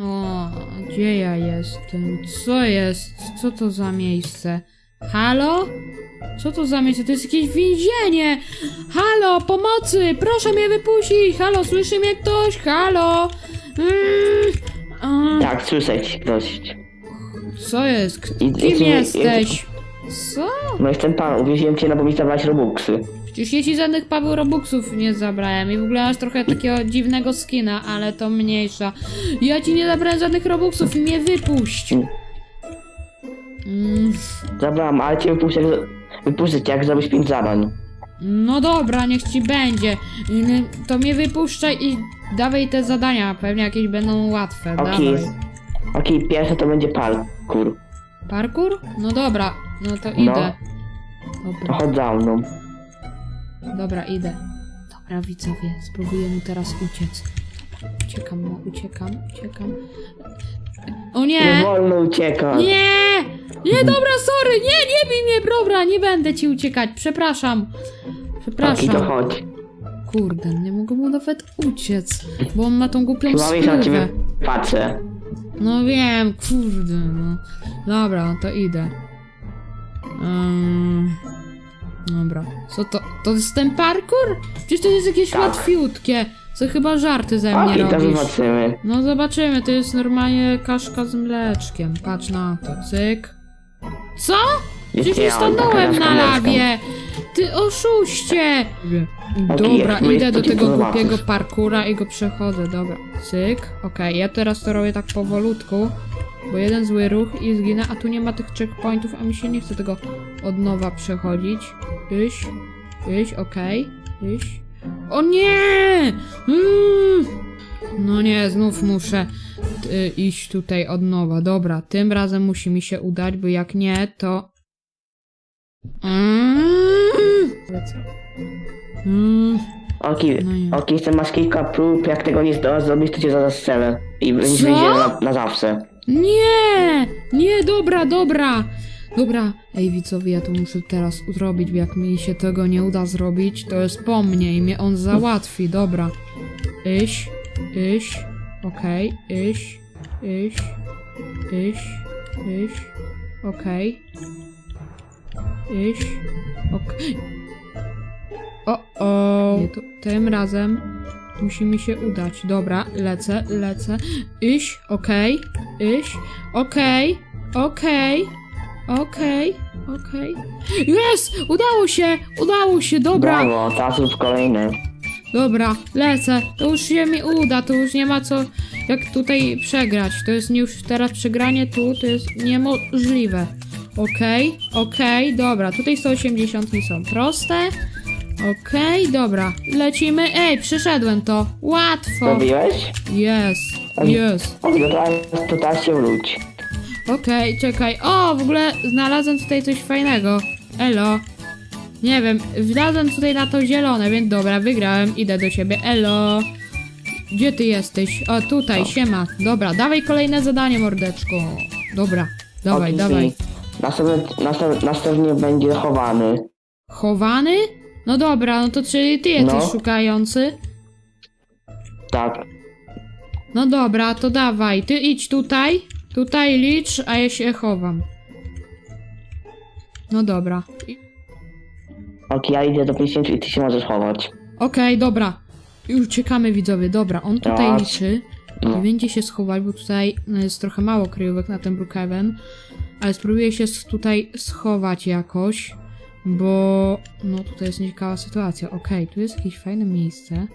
O, gdzie ja jestem? Co jest? Co to za miejsce? Halo? Co to za miejsce? To jest jakieś więzienie! Halo, pomocy! Proszę mnie wypuścić! Halo, słyszy mnie ktoś? Halo? Mm, a, Tak, słyszę ci dość. co jest? Kim i- i- jesteś? Co? No jestem pan, uwięziłem cię, no bo mi zabrać robuxy. Ja ci żadnych Paweł Robuxów nie zabrałem i w ogóle masz trochę takiego dziwnego skina, ale to mniejsza. Ja ci nie zabrałem żadnych Robuxów i mnie wypuść! Mm, Zabrałem, ale cię wypuszczę, jak, wypuszczę cię, jak zrobisz pięć zadań. no dobra, niech ci będzie. To mnie wypuszczaj i dawaj te zadania, pewnie jakieś będą łatwe. Okej. Dawaj. Okej, pierwsze to będzie parkour. Parkour? No dobra, no to No. idę. To Dobra, chodź za mną. Dobra, idę. Dobra, widzowie, spróbuję mu teraz uciec. Dobra, uciekam, no, uciekam, uciekam. O Nie nie! wolno uciekać. Nie! Nie, dobra, sorry! Nie, nie bij mnie, dobra, nie będę ci uciekać, przepraszam. Okej, to Przepraszam. chodź. Kurde, nie mogę mu nawet uciec, bo on ma tą głupią Chyba wiesz, na ciebie patrzę. No wiem, kurde, no. Dobra, to idę. Um, dobra, co to? To jest ten parkour? Przecież to jest jakieś Tak. łatwiutkie. Co chyba żarty ze mnie Okej, to robisz. zobaczymy. No zobaczymy, to jest normalnie kaszka z mleczkiem. Patrz na to, cyk. Co? Przecież nie stanąłem na lawie! Ty oszuście! Dobra, idę do tego głupiego parkura i go przechodzę, dobra. Cyk, okej, ja teraz to robię tak powolutku, bo jeden zły ruch i zginę, a tu nie ma tych checkpointów, a mi się nie chce tego od nowa przechodzić. Iść, iść, okej, iść. O nie! Mm! No nie, znów muszę y, iść tutaj od nowa. Dobra, tym razem musi mi się udać, bo jak nie, to... Mm! Mm. Okej, No chcę masz kilka prób, jak tego nie zdołasz zrobić, to cię zaraz strzelę. I będziesz więziony na, na zawsze. Nie! Nie, dobra, dobra! Dobra, ej widzowie, ja to muszę teraz zrobić, bo jak mi się tego nie uda zrobić, to jest po mnie i mnie on załatwi, dobra. Iść, iść, okej, iść, iść, iść, iść, okej. Iść, okej. O, o. Nie, to tym razem musi mi się udać. Dobra, lecę, lecę. Iść, okej, iść, okej, okej, okej, okej. Jest! Udało się! Udało się, dobra! Brawo, już kolejny. Dobra, lecę. To już się mi uda, to już nie ma co jak tutaj przegrać. To jest już teraz przegranie tu, to jest niemożliwe. Okej, okej, dobra. Tutaj 180 są proste. Okej, dobra. Lecimy. Ej, przeszedłem to. Łatwo. Robiłeś? Jest, jest. O, to teraz, to teraz się wróć. Okej, czekaj. O, w ogóle znalazłem tutaj coś fajnego. Elo. Nie wiem, wlazłem tutaj na to zielone, więc dobra, wygrałem. Idę do ciebie. Elo. Gdzie ty jesteś? O, tutaj, siema. Dobra, dawaj kolejne zadanie, mordeczko. Dobra, dawaj, dawaj. Następny, następnie będzie chowany. Chowany? No dobra, no to czyli ty jesteś No. szukający? Tak. No dobra, to dawaj. Ty idź tutaj. Tutaj licz, a ja się chowam. No dobra. I- Okej, ja idę do 50 i ty się możesz chować. Okej, dobra. Już uciekamy widzowie, dobra. On tutaj Tak. liczy. No. Nie będzie się schować, bo tutaj no, jest trochę mało kryjówek na ten Brookhaven. Ale spróbuję się s- tutaj schować jakoś. Bo no tutaj jest nieciekawa sytuacja. Okej, tu jest jakieś fajne miejsce.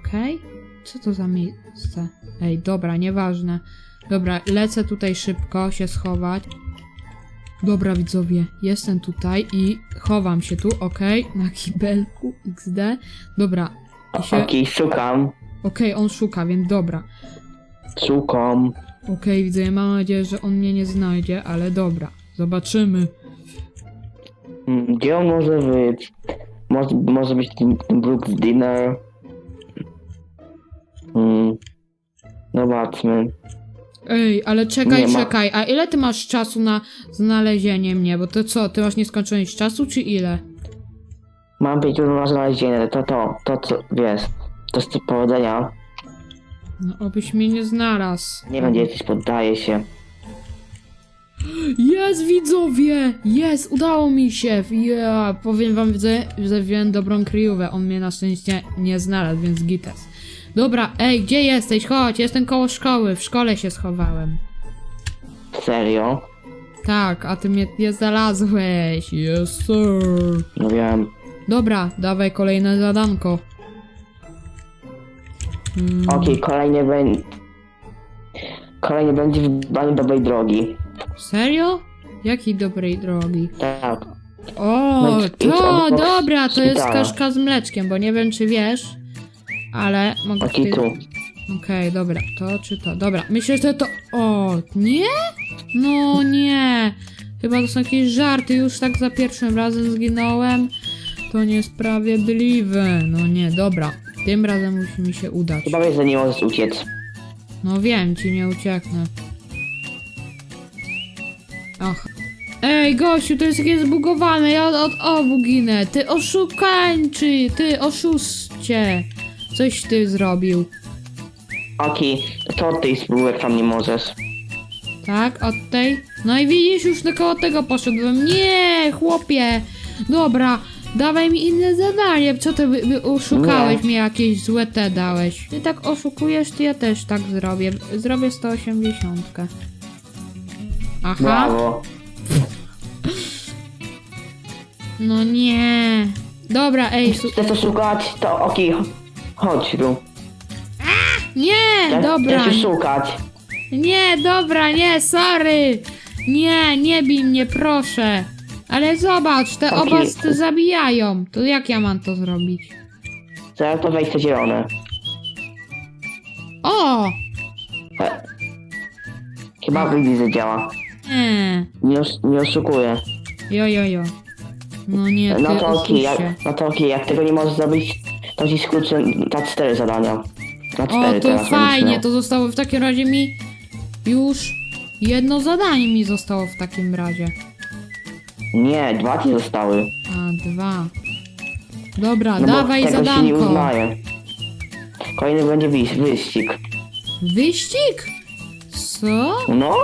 Okej. Co to za miejsce? Ej, dobra, nieważne. Dobra, lecę tutaj szybko się schować. Dobra, widzowie, jestem tutaj i chowam się tu, okej, na kibelku XD. Dobra, i się... Okej, szukam. Okej, on szuka, więc dobra. Szukam. Okej, widzę, ja mam nadzieję, że on mnie nie znajdzie, ale dobra. Zobaczymy. Gdzie on może być? Może, może być ten, ten Brooks Dinner. Hmm. Zobaczmy. Ej, ale czekaj, Nie ma. czekaj, a ile ty masz czasu na znalezienie mnie? Bo to co, ty masz nieskończoność czasu, czy ile? Mam być już na znalezienie. To to, to co wiesz. To jest powodzenia. No, obyś mnie nie znalazł. Nie gdzie jesteś, poddaję się. Jest, widzowie! Jest, udało mi się! Ja, powiem wam, widzę, że wziąłem dobrą kryjówę. On mnie na szczęście nie znalazł, więc gites. Dobra, ej, gdzie jesteś? Chodź, jestem koło szkoły. W szkole się schowałem. Serio? Tak, a ty mnie nie znalazłeś. Yes, sir. No wiem. Dobra, dawaj kolejne zadanko. Mm, Okej, kolejny będzie... Kolejny będzie w dobrej drogi. Serio? Jakiej dobrej drogi? Tak. O, No to dobra, to jest kaszka z mleczkiem, bo nie wiem czy wiesz, ale mogę ty- tu. Okej, dobra, to czy to? Dobra, myślę, że to... O, nie? No nie. Chyba to są jakieś żarty, już tak za pierwszym razem zginąłem. To niesprawiedliwe. No nie, dobra. Tym razem musi mi się udać. Chyba wiesz, że nie możesz uciec. No wiem, ci nie ucieknę. Ej, gościu, to jest jakieś zbugowane, ja od, od obu ginę. Ty oszukańczy, ty oszustie. Coś ty zrobił. Okej, to od tej spróbek tam nie możesz. Tak, od tej? No i widzisz, już do koło tego poszedłem. Nie, chłopie. Dobra, dawaj mi inne zadanie. Co ty by, by oszukałeś Nie. mnie, jakieś złe te dałeś. Ty tak oszukujesz, to ja też tak zrobię. Zrobię 180. Aha. Brawo. No nie. Dobra, ej, su- Chcesz to szukać? To okej, chodź tu. nie, dobra. Ja się szukać. Nie, dobra, nie, sorry. Nie, nie bij mnie, proszę. Ale zobacz, te Okej. oba te zabijają. To jak ja mam to zrobić? Zaraz to wejście zielone. O! E. Chyba widzę działa. Nie. Nie, os- nie oszukuję. Jo, jo, jo. No nie, No to okej, jak, no to okej, jak tego nie możesz zrobić, to ci skrócę na cztery zadania. Na cztery O, to teraz fajnie, to zostało w takim razie mi już jedno zadanie mi zostało w takim razie. Nie, dwa ci zostały. A, dwa. Dobra, No dawaj bo tego się nie zadanko. uznaje. Kolejny będzie wyś- wyścig. Wyścig? Co? No?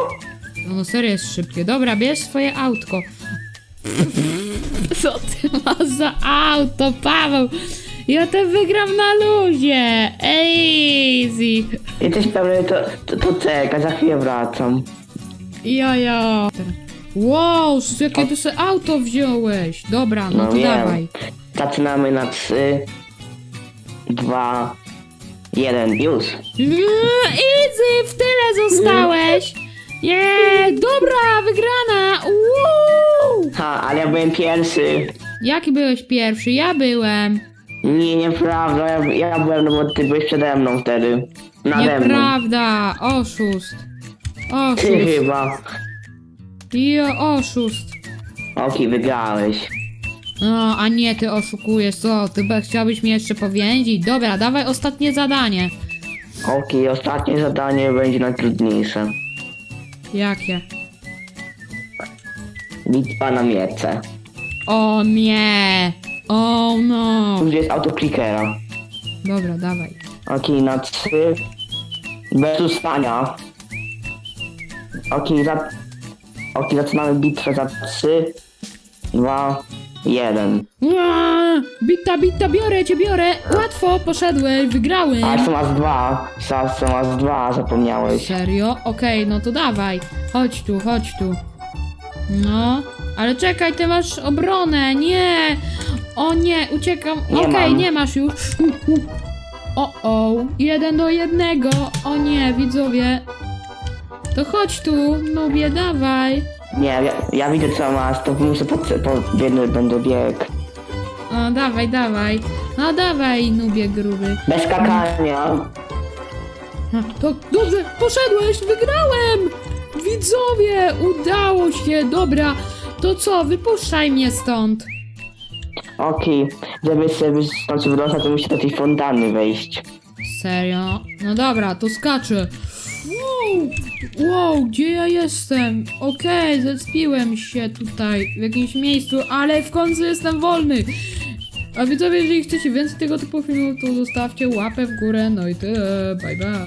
No serio jest szybkie. Dobra, bierz swoje autko. Co ty masz za auto, Paweł? Ja to wygram na luzie. Easy. Jesteś pewny, to, to, to czekaj, za chwilę wracam. Jojo. Wow, jakie ty sobie auto wziąłeś. Dobra, no, No to wiem. dawaj. Zaczynamy na trzy, dwa, jeden, już. Eee, Easy, w tyle zostałeś. Nie, dobra, wygrana. Woo! Ha, ale ja byłem pierwszy. Jaki byłeś pierwszy? Ja byłem. Nie, nieprawda, ja, ja byłem, no bo ty byłeś przede mną wtedy. Nade mną. Nieprawda, oszust. Ty Oszust. chyba. Jo, oszust. Okej, wygrałeś. No, a nie, ty oszukujesz, co? Ty be- chciałbyś mnie jeszcze powięzić? Dobra, dawaj ostatnie zadanie. Okej, ostatnie zadanie będzie najtrudniejsze. Jakie? Bitwa na miece. O nie! O no! Tu gdzie jest autoklikera. Dobra, dawaj. Okej, na trzy. Bez ustania. Okej, za... Okej, zaczynamy bitwę za trzy, dwa, jeden. Ua, Bita, bita, biorę cię, biorę! Łatwo, poszedłeś, wygrałem! A co masz dwa? Co masz dwa, zapomniałeś. Serio? Okej, no to dawaj. Chodź tu, chodź tu. No, ale czekaj, ty masz obronę, nie! O nie, uciekam. Nie Okej, mam. nie masz już. O, o, jeden do jednego. O nie, widzowie. To chodź tu, nubie, dawaj. Nie, ja, ja widzę co masz, to muszę po, po jednym będę bieg. O, dawaj, dawaj. No dawaj, nubie gruby. Bez skakania. Ha, To dobrze, poszedłeś, wygrałem! Widzowie, udało się, dobra. To co, wypuszczaj mnie stąd. Okej, żeby sobie stąd się wydostać, to musi do tej fontanny wejść. Serio? No dobra, to skaczę. Wow, wow, gdzie ja jestem? Okej, zespiłem się tutaj w jakimś miejscu, ale w końcu jestem wolny. A widzowie, jeżeli chcecie więcej tego typu filmów, to zostawcie łapę w górę, no i tyle, bye bye.